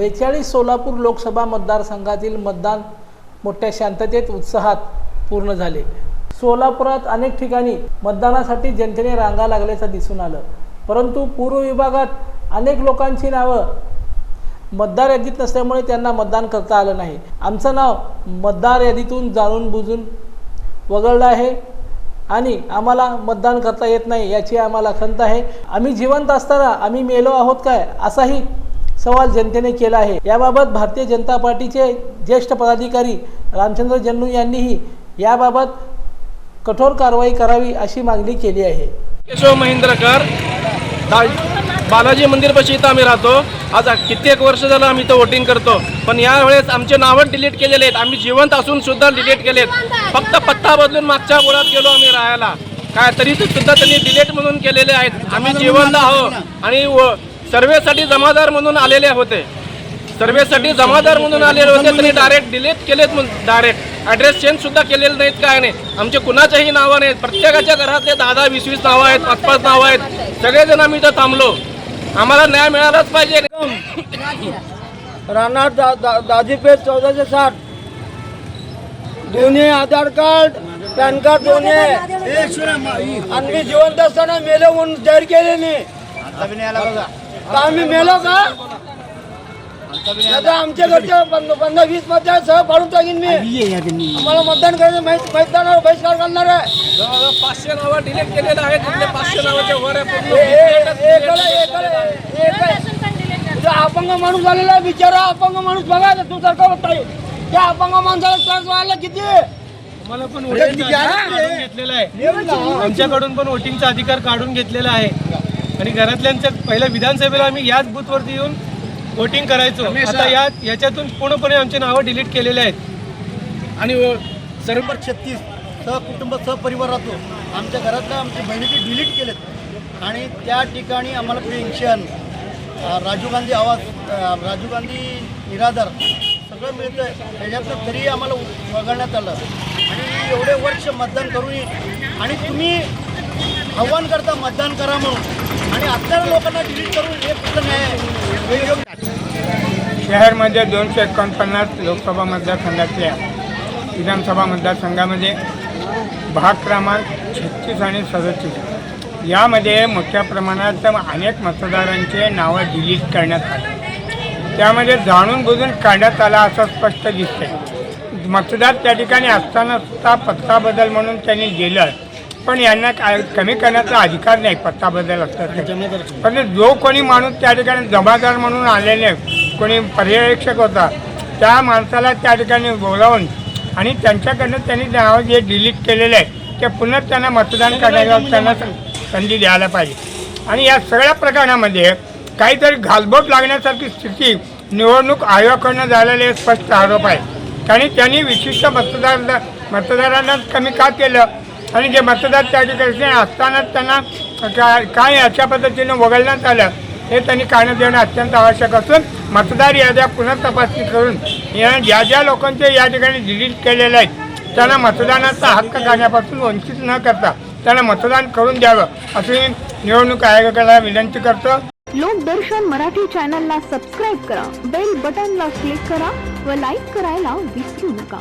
बेचाळीस सोलापूर लोकसभा मतदारसंघातील मतदान मोठ्या शांततेत उत्साहात पूर्ण झाले. सोलापुरात अनेक ठिकाणी मतदानासाठी जनतेने रांगा लागल्याचं दिसून आलं. परंतु पूर्व विभागात अनेक लोकांची नावं मतदार यादीत नसल्यामुळे त्यांना मतदान करता आलं नाही. आमचं नाव मतदार यादीतून जाणून बुजून वगळलं आहे आणि आम्हाला मतदान करता येत नाही याची आम्हाला खंत आहे. आम्ही जिवंत असताना आम्ही मेलो आहोत काय? असाही सवाल जनतेने केला आहे. याबाबत भारतीय जनता पार्टीचे ज्येष्ठ पदाधिकारी रामचंद्र जन्नू यांनीही याबाबत कठोर कारवाई करावी अशी मागणी केली आहे. केशव महेंद्रकर बालाजी मंदिरपाशी इथं आम्ही राहतो. आज कित्येक वर्ष झालं आम्ही इथं वोटिंग करतो. पण यावेळेस आमचे नावं डिलीट केलेले आहेत. आम्ही जिवंत असून सुद्धा डिलीट केलेत. फक्त पत्ता बदलून मागच्या बोळात गेलो आम्ही राहायला. काय तरी सुद्धा त्यांनी डिलीट म्हणून केलेले आहेत. आम्ही जिवंत आहोत. आणि व- सर्वेसाठी जमादार म्हणून आलेले होते. सर्वेसाठी जमादार म्हणून आलेले होते त्यांनी डायरेक्ट डिलीट केलेत डायरेक्ट ॲड्रेस चेंज सुद्धा केलेले नाहीत काय नाही. आमचे कुणाच्याही नावं नाहीत. प्रत्येकाच्या घरातले दहा दहा वीस वीस नावं आहेत पाच पाच नावं आहेत. सगळेजण आम्ही इथं थांबलो. आम्हाला न्याय मिळालाच पाहिजे. राहणार दा, दा, दादीपेठ चौदाशे साठ. दोन्ही आधार कार्ड पॅन कार्ड दोन्ही आणि मी जिवंत असताना मेलो म्हणून जाहीर केलेली. का आम्ही मेलो का? आता आमच्या घरचे पंध- पंधरा वीस मतदार सह पाडून टाकीन मी. आम्हाला मतदान करायचं माहीत मैदानावर बहिष्कार करणार आहे. जवळजवळ पाचशे नावं डिलीट केलेले आहेत तिथले पाचशे नावाच्या वर आहे. पूर्ण. ए- ए- एकला- एकला- एकला- तुझा अपंग माणूस झालेला आहे बिचारा अपंग माणूस. बघा तू सारखा होता त्या अपंग माणसाला त्रास व्हायला किती? आम्हाला पण वोटिंगचा अधिकार काढून घेतलेला आहे. आमच्याकडून पण वोटिंगचा अधिकार काढून घेतलेला आहे. आणि घरातल्यांचं पहिल्या विधानसभेला आम्ही याच बूथवरती येऊन वोटिंग करायचो. आता या याच्यातून पूर्णपणे आमचे नावं डिलीट केलेले आहेत. आणि सर्व छत्तीस सहकुटुंब सहपरिवार राहतो. आमच्या घरातल्या आमच्या बहिणीचे डिलीट केलेत. आणि त्या ठिकाणी आम्हाला पेन्शन राजीव गांधी आवाज राजीव गांधी निराधार सगळं मिळतं आहे त्याच्यातनं तरी आम्हाला वगळण्यात आलं. आणि एवढे वर्ष मतदान करूनही आणि तुम्ही आव्हान करता मतदान करा म्हणून. आणि आता लोकांना डिलीट करून हे कुठलं आहे? शहरमध्ये दोनशे एकोणपन्नास लोकसभा मतदारसंघातल्या विधानसभा मतदारसंघामध्ये भाग क्रमांक छत्तीस आणि सदतीस. यामध्ये मोठ्या प्रमाणात अनेक मतदारांचे नावं डिलीट करण्यात आली. त्यामध्ये जाणून बुजून काढण्यात आला असं स्पष्ट दिसतंय. मतदार त्या ठिकाणी असताना सुद्धा पत्ता बदल म्हणून त्यांनी गेलं पण यांना काय कमी करण्याचा अधिकार नाही पत्ता बदल असतात पण जो कोणी माणूस त्या ठिकाणी जमादार म्हणून आलेले कोणी पर्यवेक्षक होता त्या माणसाला त्या ठिकाणी बोलावून आणि त्यांच्याकडनं त्यांनी नावं जे डिलीट केलेले आहे ते पुन्हा त्यांना मतदान करण्याचा त्यांना संधी द्यायला पाहिजे. आणि या सगळ्या प्रकरणामध्ये काहीतरी घालबोट लागण्यासारखी स्थिती निवडणूक आयोगाकडनं झालेले स्पष्ट आरोप आहे. आणि त्यांनी विशिष्ट मतदार मतदारांना कमी का केलं? आणि जे मतदार त्या ठिकाणी असतानाच त्यांना काय काय अशा पद्धतीनं वगळण्यात आलं हे त्यांनी कारण देणं अत्यंत आवश्यक असून मतदार याद्या पुन्हा तपासणी करून या ज्या ज्या लोकांचे या ठिकाणी डिलीट केलेले आहेत त्यांना मतदानाचा हक्क करण्यापासून वंचित न करता त्यांना मतदान करून द्यावं असं निवडणूक आयोगाला विनंती करतो. लोकदर्शन मराठी चॅनलला सबस्क्राईब करा बेल बटनला क्लिक करा व लाईक करायला विसरू नका.